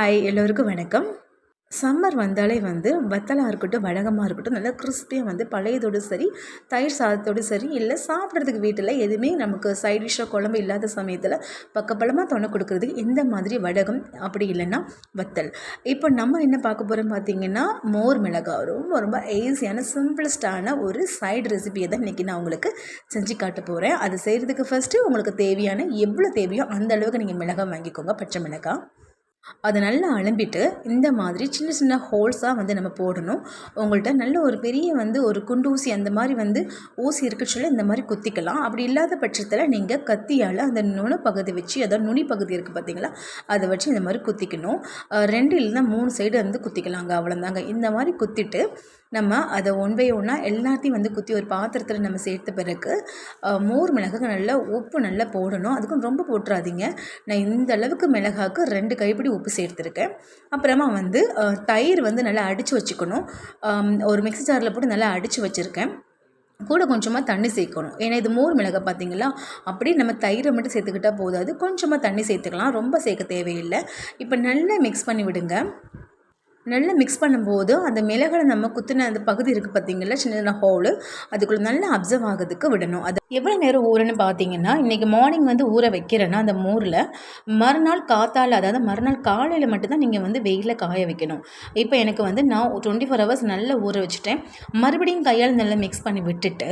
Hi எல்லோருக்கும் வணக்கம். Summer வந்தாலே வந்து வத்தலாக இருக்கட்டும் வடகமாக இருக்கட்டும் நல்லா கிறிஸ்பியாக வந்து பழையதோடு சரி தயிர் சாதத்தோடு சரி இல்லை சாப்பிட்றதுக்கு வீட்டில் எதுவுமே நமக்கு சைட் டிஷ்ஷாக குழம்பு இல்லாத சமயத்தில் பக்கப்பலமாக தொண்டை கொடுக்குறதுக்கு இந்த மாதிரி வடகம் அப்படி இல்லைன்னா வத்தல். இப்போ நம்ம என்ன பார்க்க போகிறோம் பார்த்தீங்கன்னா மோர் மிளகாய் ரொம்ப ரொம்ப ஈஸியான சிம்பிளஸ்டான ஒரு சைடு ரெசிபியை தான் இன்றைக்கி நான் உங்களுக்கு செஞ்சு காட்ட போகிறேன் அது செய்கிறதுக்கு ஃபஸ்ட்டு உங்களுக்கு தேவையான எவ்வளோ தேவையோ அந்த அளவுக்கு நீங்கள் மிளகாய் வாங்கிக்கோங்க பச்சை மிளகாய் அதை நல்லா அலம்பிட்டு இந்த மாதிரி சின்ன சின்ன ஹோல்ஸாக வந்து நம்ம போடணும். உங்கள்கிட்ட நல்ல ஒரு பெரிய வந்து ஒரு குண்டு ஊசி அந்த மாதிரி வந்து ஊசி இருக்குச்சுல இந்த மாதிரி குத்திக்கலாம். அப்படி இல்லாத பட்சத்தில் நீங்கள் கத்தியால் அந்த நுண பகுதி வச்சு அதாவது நுனி பகுதி இருக்குது பார்த்தீங்களா அதை வச்சு இந்த மாதிரி குத்திக்கணும். ரெண்டு இல்லைன்னா மூணு சைடு வந்து குத்திக்கலாங்க. அவ்வளோதாங்க இந்த மாதிரி குத்திட்டு நம்ம அதை ஒன் பை ஒன்னாக எல்லாத்தையும் வந்து குத்தி ஒரு பாத்திரத்தில் நம்ம சேர்த்த பிறகு மோர் மிளகாக்கு நல்லா உப்பு நல்லா போடணும். அதுக்கும் ரொம்ப போட்டுறாதீங்க. நான் இந்த அளவுக்கு மிளகாக்கு ரெண்டு கைப்பிடி உப்பு சேர்த்துருக்கேன். அப்புறமா வந்து தயிர் வந்து நல்லா அடித்து வச்சுக்கணும். ஒரு மிக்ஸி ஜாரில் போட்டு நல்லா அடித்து வச்சுருக்கேன். கூட கொஞ்சமாக தண்ணி சேர்க்கணும். ஏன்னா இது மோர் மிளகாய் பார்த்தீங்களா அப்படியே நம்ம தயிரை மட்டும் சேர்த்துக்கிட்டால் போதாது. கொஞ்சமாக தண்ணி சேர்த்துக்கலாம். ரொம்ப சேர்க்க தேவையில்லை. இப்போ நல்லா மிக்ஸ் பண்ணி விடுங்க. நல்லா மிக்ஸ் பண்ணும்போது அந்த மிளகாய் நம்ம குத்தின அந்த பகுதி இருக்குது பார்த்திங்களா சின்ன சின்ன ஹோலு அதுக்குள்ளே நல்லா அப்சர்வ் ஆகிறதுக்கு விடணும். அது எவ்வளோ நேரம் ஊறன்னு பார்த்தீங்கன்னா இன்றைக்கி மார்னிங் வந்து ஊற வைக்கிறேன்னா அந்த மோரில் மறுநாள் காத்தால் அதாவது மறுநாள் காலையில் மட்டும்தான் நீங்கள் வந்து வெயிலில் காய வைக்கணும். இப்போ எனக்கு வந்து நான் டுவெண்ட்டி ஃபோர் ஹவர்ஸ் நல்லா ஊற வச்சுட்டேன். மறுபடியும் கையால் நல்லா மிக்ஸ் பண்ணி விட்டுட்டு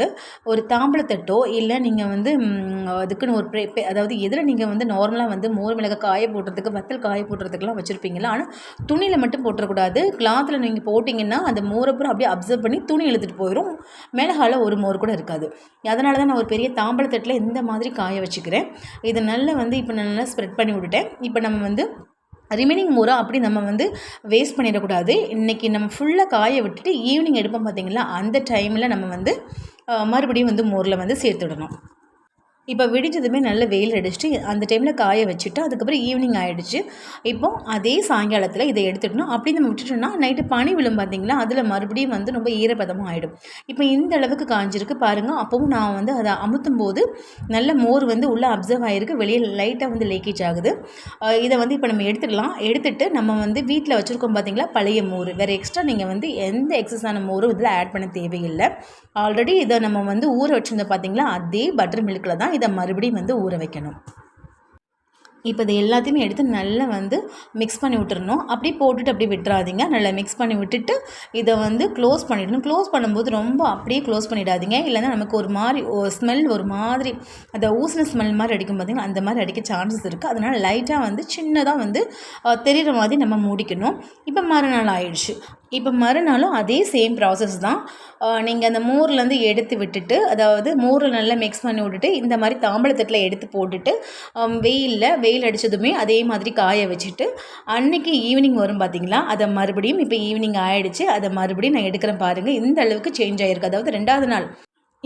ஒரு தாம்பளத்தட்டோ இல்லை நீங்கள் வந்து அதுக்குன்னு ஒரு அதாவது எதில் நீங்கள் வந்து நார்மலாக வந்து மோர் மிளகாய் காய போடுறதுக்கு வத்தல் காய போடுறதுக்கெலாம் வச்சுருப்பீங்களா? ஆனால் துணியில் மட்டும் போட்டுறக்கூடாது. கிளாத்தில் நீங்கள் போட்டிங்கன்னா அந்த மோரை பூரா அப்படியே அப்சர்வ் பண்ணி துணி இழுத்துட்டு போயிடும் மிளகால ஒரு மோர் கூட இருக்காது. அதனால தான் நான் ஒரு பெரிய தாம்பளத்தட்டில் இந்த மாதிரி காய வச்சுக்கிறேன். இதை நல்லா வந்து இப்போ நல்லா ஸ்ப்ரெட் பண்ணி விட்டுட்டேன். இப்போ நம்ம வந்து ரிமைனிங் மோராக அப்படி நம்ம வந்து வேஸ்ட் பண்ணிடக்கூடாது. இன்றைக்கி நம்ம ஃபுல்லாக காய விட்டுட்டு ஈவினிங் எடுப்போம் பார்த்திங்களா அந்த டைமில் நம்ம வந்து மறுபடியும் வந்து மோரில் வந்து சேர்த்துடணும். இப்போ விடிஞ்சதுமே நல்ல வெயில் அடிச்சுட்டு அந்த டைமில் காய வச்சுட்டு அதுக்கப்புறம் ஈவினிங் ஆகிடுச்சு இப்போ அதே சாயங்காலத்தில் இதை எடுத்துக்கணும் அப்படி நம்ம விட்டுட்டோம்னா நைட்டு பனி விழும் பார்த்தீங்களா அதில் மறுபடியும் வந்து ரொம்ப ஈரப்பதமாக ஆகிடும் இப்போ இந்த அளவுக்கு காஞ்சிருக்கு பாருங்கள் அப்பவும் நான் வந்து அதை அமுத்தும் போது நல்ல மோர் வந்து உள்ளே அப்சர்வ் ஆகிருக்கு வெளியே லைட்டாக வந்து லீக்கேஜ் ஆகுது. இதை வந்து இப்போ நம்ம எடுத்துக்கலாம் எடுத்துகிட்டு நம்ம வந்து வீட்டில் வச்சுருக்கோம் பார்த்தீங்களா பழைய மோர். வேறு எக்ஸ்ட்ரா நீங்கள் வந்து எந்த எக்ஸஸான மோரும் இதில் ஆட் பண்ண தேவையில்லை. ஆல்ரெடி இதை நம்ம வந்து ஊற வச்சுருந்தோம் பார்த்தீங்களா அதே பட்டர் மில்கில் தான் இதை மறுபடியும் வந்து ஊற வைக்கணும். இப்போ இது எல்லாத்தையுமே எடுத்து நல்லா வந்து மிக்ஸ் பண்ணி விட்டுறணும். அப்படியே போட்டுட்டு அப்படியே விட்டுறாதீங்க. நல்லா மிக்ஸ் பண்ணி விட்டுட்டு இதை வந்து க்ளோஸ் பண்ணிடணும். க்ளோஸ் பண்ணும்போது ரொம்ப அப்படியே க்ளோஸ் பண்ணிடாதீங்க. இல்லைன்னா நமக்கு ஒரு மாதிரி ஸ்மெல் ஒரு மாதிரி அந்த ஊசின ஸ்மெல் மாதிரி அடிக்கும் பார்த்திங்கன்னா அந்த மாதிரி அடிக்க சான்சஸ் இருக்குது அதனால் லைட்டாக வந்து சின்னதாக வந்து தெரிகிற மாதிரி நம்ம மூடிக்கணும். இப்போ மறுநாள் ஆயிடுச்சு. இப்போ மறுநாளும் அதே சேம் ப்ராசஸ் தான். நீங்கள் அந்த மோர்லேருந்து எடுத்து விட்டுட்டு அதாவது மோரில் நல்லா மிக்ஸ் பண்ணி விட்டுட்டு இந்த மாதிரி தாம்பளத்தட்டில் எடுத்து போட்டுட்டு வெயிலில் வெயில் அடித்ததுமே அதே மாதிரி காய வச்சுட்டு அன்றைக்கி ஈவினிங் வரும் பார்த்தீங்களா அதை மறுபடியும் இப்போ ஈவினிங் ஆகிடுச்சு அதை மறுபடியும் நான் எடுக்கிறேன் பாருங்கள் இந்த அளவுக்கு சேஞ்ச் ஆகிருக்கு அதாவது ரெண்டாவது நாள்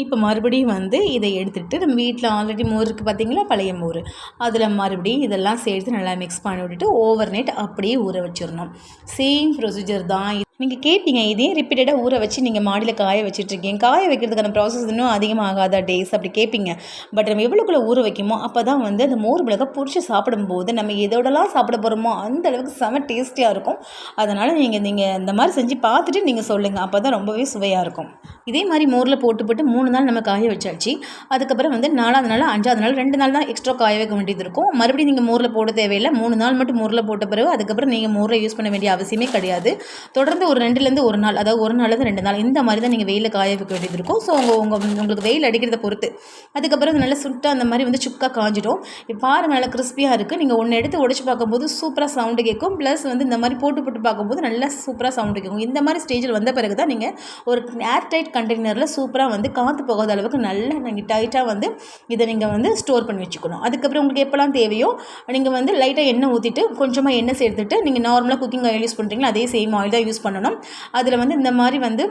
இப்போ மறுபடியும் வந்து இதை எடுத்துகிட்டு நம்ம வீட்டில் ஆல்ரெடி மோர் இருக்குது பார்த்தீங்களா? பழைய மோர். அதில் மறுபடியும் இதெல்லாம் சேர்த்து நல்லா மிக்ஸ் பண்ணி விட்டுட்டு ஓவர் நைட் அப்படியே ஊற வச்சிடணும். சேம் ப்ரொசீஜர் தான். நீங்கள் கேட்பீங்க இதே ரிப்பீட்டடாக ஊற வச்சு நீங்கள் மாடியில் காய வச்சுட்ருக்கீங்க. காய வைக்கிறதுக்கான ப்ராசஸ் இன்னும் அதிகமாகாத டேஸ் அப்படி கேட்பீங்க பட் நம்ம எவ்வளோக்குள்ளே ஊற வைக்குமோ அப்போ தான் வந்து அந்த மோர் மிளகா பொறிச்சு சாப்பிடும்போது நம்ம எதோடலாம் சாப்பிட போகிறோமோ அந்த அளவுக்கு செம டேஸ்டியாக இருக்கும். அதனால் நீங்கள் நீங்கள் இந்த மாதிரி செஞ்சு பார்த்துட்டு நீங்கள் சொல்லுங்கள் அப்போ தான் ரொம்பவே சுவையாக இருக்கும். இதே மாதிரி மோரில் போட்டு போட்டு மூணு மூணு நாள் நம்ம காய வச்சாச்சு. அதுக்கப்புறம் வந்து நாலாவது நாள் அஞ்சாவது நாள் ரெண்டு நாள் தான் எக்ஸ்ட்ரா காய வைக்க வேண்டியது இருக்கும். மறுபடியும் நீங்கள் மோரில் போட தேவையில்லை. மூணு நாள் மட்டும் மோரில் போட்ட பிறகு அதுக்கப்புறம் நீங்கள் மோரில் யூஸ் பண்ண வேண்டிய அவசியமே கிடையாது. தொடர்ந்து ஒரு ரெண்டுலேருந்து ஒரு நாள் அதாவது ஒரு நாள்லேருந்து ரெண்டு நாள் இந்த மாதிரி தான் நீங்கள் வெயிலில் காய வைக்க வேண்டியது இருக்கும். ஸோ உங்கள் உங்கள் உங்களுக்கு வெயில் அடிக்கிறத பொறுத்து. அதுக்கப்புறம் நல்லா சுட்டாக அந்த மாதிரி வந்து சுக்காக காஞ்சிடும். பாருங்கள் நல்லா கிறிஸ்பியாக இருக்குது நீங்கள் ஒன்று எடுத்து உடச்சி பார்க்கும்போது சூப்பராக சவுண்டு கேட்கும். ப்ளஸ் வந்து இந்த மாதிரி போட்டு போட்டு பார்க்கும்போது நல்லா சூப்பராக சவுண்டு கேட்கும். இந்த மாதிரி ஸ்டேஜில் வந்த பிறகு தான் நீங்கள் ஒரு ஏர் டைட் கண்டெய்னரில் சூப்பராக வந்து காற்று போகாத அளவுக்கு நல்லா நீங்கள் டைட்டாக வந்து இதை நீங்கள் வந்து ஸ்டோர் பண்ணி வச்சுக்கணும். அதுக்கப்புறம் உங்களுக்கு எப்போல்லாம் தேவையோ நீங்கள் வந்து லைட்டாக எண்ணெய் ஊற்றிட்டு கொஞ்சமாக எண்ணெய் சேர்த்துட்டு நீங்கள் நார்மலாக குக்கிங் ஆயில் யூஸ் பண்ணுறீங்களா அதே சேம் ஆயில் தான் யூஸ் பண்ணணும். அதில் வந்து இந்த மாதிரி வந்து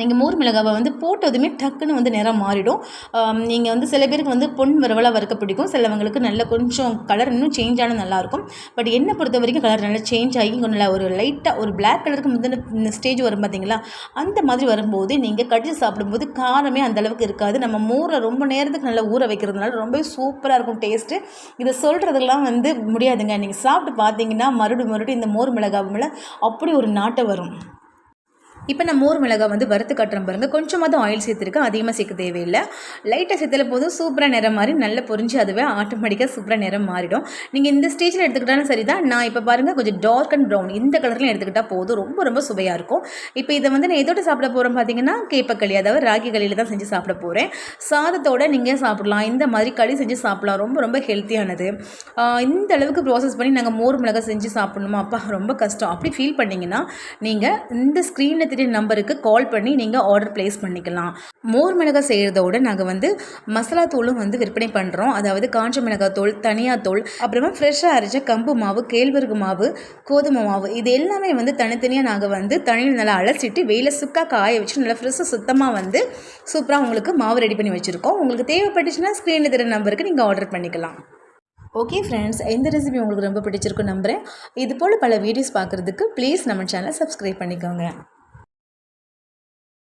நீங்கள் மோர் மிளகாவை வந்து போட்டதுமே டக்குன்னு வந்து நிறம் மாறிடும். நீங்கள் வந்து சில பேருக்கு வந்து பொன் வரவலாக வறுக்க பிடிக்கும். சிலவங்களுக்கு நல்ல கொஞ்சம் கலர் இன்னும் சேஞ்ச் ஆனால் நல்லாயிருக்கும் பட் என்னை பொறுத்த வரைக்கும் கலர் நல்லா சேஞ்ச் ஆகி கொஞ்சம் நல்லா ஒரு லைட்டாக ஒரு பிளாக் கலருக்கு முந்தின ஸ்டேஜ் வரும் பார்த்தீங்களா அந்த மாதிரி வரும்போது நீங்கள் கடிச்சு சாப்பிடும்போது காரமே அந்த அளவுக்கு இருக்காது. நம்ம மோரை ரொம்ப நேரத்துக்கு நல்லா ஊற வைக்கிறதுனால ரொம்ப சூப்பராக இருக்கும் டேஸ்ட்டு இதை சொல்கிறதுலாம் வந்து முடியாதுங்க. நீங்கள் சாப்பிட்டு பார்த்தீங்கன்னா மறுபடியும் மறுபடியும் இந்த மோர் மிளகாய் அப்படி ஒரு நாட்டை வரும். இப்போ நான் மோர் மிளகாய் வந்து வறுத்து கட்டுறேன் பாருங்கள் தான் ஆயில் சேர்த்துருக்கேன் அதிகமாக சேர்க்க தேவையில்லை. லைட்டாக சேர்த்துல போதும் சூப்பராக நிறம் மாறி நல்லா பொறிஞ்சு அதுவே ஆட்டோமேட்டிக்காக சூப்பராக நிறம் மாறிடும். நீங்கள் இந்த ஸ்டேஜில் எடுத்துக்கிட்டாலும் சரி தான் நான் இப்போ பாருங்கள் கொஞ்சம் டார்க் அண்ட் ப்ரௌன் இந்த கலர்லையும் எடுத்துக்கிட்டால் போதும். ரொம்ப ரொம்ப சுவையாக இருக்கும். இப்போ இதை வந்து நான் எதோட சாப்பிட போகிறோம் பார்த்தீங்கன்னா கேப்பக்களி அதாவது ராகி களியில் தான் செஞ்சு சாப்பிட போகிறேன் சாதத்தோடு நீங்கள் சாப்பிடலாம். இந்த மாதிரி களி செஞ்சு சாப்பிடலாம். ரொம்ப ரொம்ப ஹெல்த்தியானது இந்த அளவுக்கு ப்ராசஸ் பண்ணி நாங்கள் மோர் மிளகாய் செஞ்சு சாப்பிட்ணுமா? அப்பா ரொம்ப கஷ்டம். அப்படி ஃபீல் பண்ணிங்கன்னா நீங்கள் இந்த ஸ்க்ரீனில் த்ரீ நம்பருக்கு கால் பண்ணி நீங்கள் ஆர்டர் ப்ளேஸ் பண்ணிக்கலாம். மோர் மிளகாய் செய்கிறதோட நாங்கள் வந்து மசாலா தூளும் வந்து விற்பனை பண்ணுறோம் அதாவது காஞ்ச மிளகாய் தூள் தனியா தூள் அப்புறமா ஃப்ரெஷ்ஷாக அரைச்ச கம்பு மாவு கேழ்வரகு மாவு கோதுமை மாவு இது எல்லாமே வந்து தனித்தனியாக நாங்கள் வந்து தண்ணியில் நல்லா அலசிட்டு வெயில சுக்காக காய வச்சு நல்லா ஃப்ரெஷ்ஷாக சுத்தமாக வந்து சூப்பராக உங்களுக்கு மாவு ரெடி பண்ணி வச்சுருக்கோம். உங்களுக்கு தேவைப்பட்டுச்சுன்னா ஸ்க்ரீனில் திற நம்பருக்கு நீங்கள் ஆர்டர் பண்ணிக்கலாம். ஓகே ஃப்ரெண்ட்ஸ் இந்த ரெசிபி உங்களுக்கு ரொம்ப பிடிச்சிருக்கும் நம்புகிறேன் இது போல் பல வீடியோஸ் பார்க்குறதுக்கு ப்ளீஸ் நம்ம சேனலை சப்ஸ்கிரைப் பண்ணிக்கோங்க.